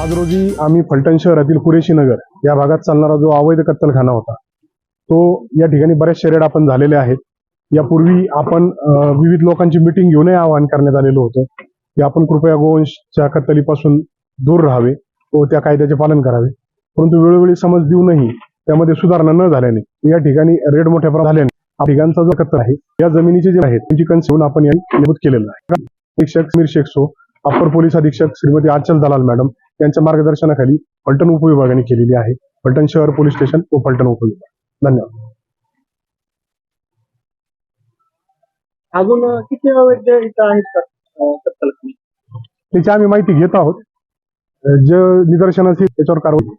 आज रोजी आम्ही फलटण शहरातील कुरेशी नगर या भागात चालणारा जो अवैध कत्तलखाना होता तो या ठिकाणी बऱ्याचशा रेड आपण झालेले आहेत. यापूर्वी आपण विविध लोकांची मिटिंग घेऊनही आवाहन करण्यात आलेलं होतं की आपण कृपया गोवंशच्या कत्तलीपासून दूर राहावे व त्या कायद्याचे पालन करावे. परंतु वेळोवेळी समज देऊनही त्यामध्ये सुधारणा न झाल्याने या ठिकाणी रेड मोठ्या प्रमाणात झाल्याने हा ठिकाणचा जो कत्तल आहे या जमिनीचे जे आहेत त्यांची कन्सेवून आपण यांनी नमूद केलेलं आहे. अधीक्षक समीर शेखसो अप्पर पोलीस अधीक्षक श्रीमती आचल दलाल मॅडम यांच्या मार्गदर्शनाखाली फलटण उपविभागाने केलेली आहे. फलटण शहर पोलीस स्टेशन व फलटण उपविभाग. धन्यवाद. अजून किती अवैध इथं आहेत का? त्याची आम्ही माहिती घेत आहोत. जे निदर्शनास येईल त्याच्यावर कारवाई.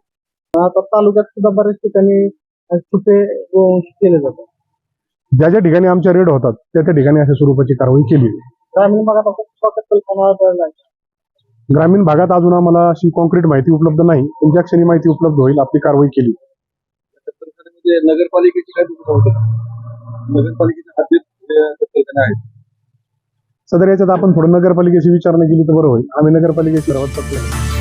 आता तालुक्यात सुद्धा बऱ्याच ठिकाणी अं, छुपे गोवंश केले जातात. ज्या ज्या ठिकाणी आमच्या रेड होतात त्या त्या ठिकाणी अशा स्वरूपाची कारवाई केली. आहे. ग्रामीण भागात कत्तलखाना आढळला आहे? ग्रामीण भागात अजून आम्हाला अशी कॉन्क्रीट माहिती उपलब्ध नाही. ज्या क्षणी माहिती उपलब्ध होईल आपली कारवाई केली. म्हणजे नगरपालिकेची काय नगरपालिकेच्या हद्दीत सदर याच्यात आपण थोडं नगरपालिकेची विचारणा केली तर बरं होईल. आम्ही नगरपालिकेची सर्वात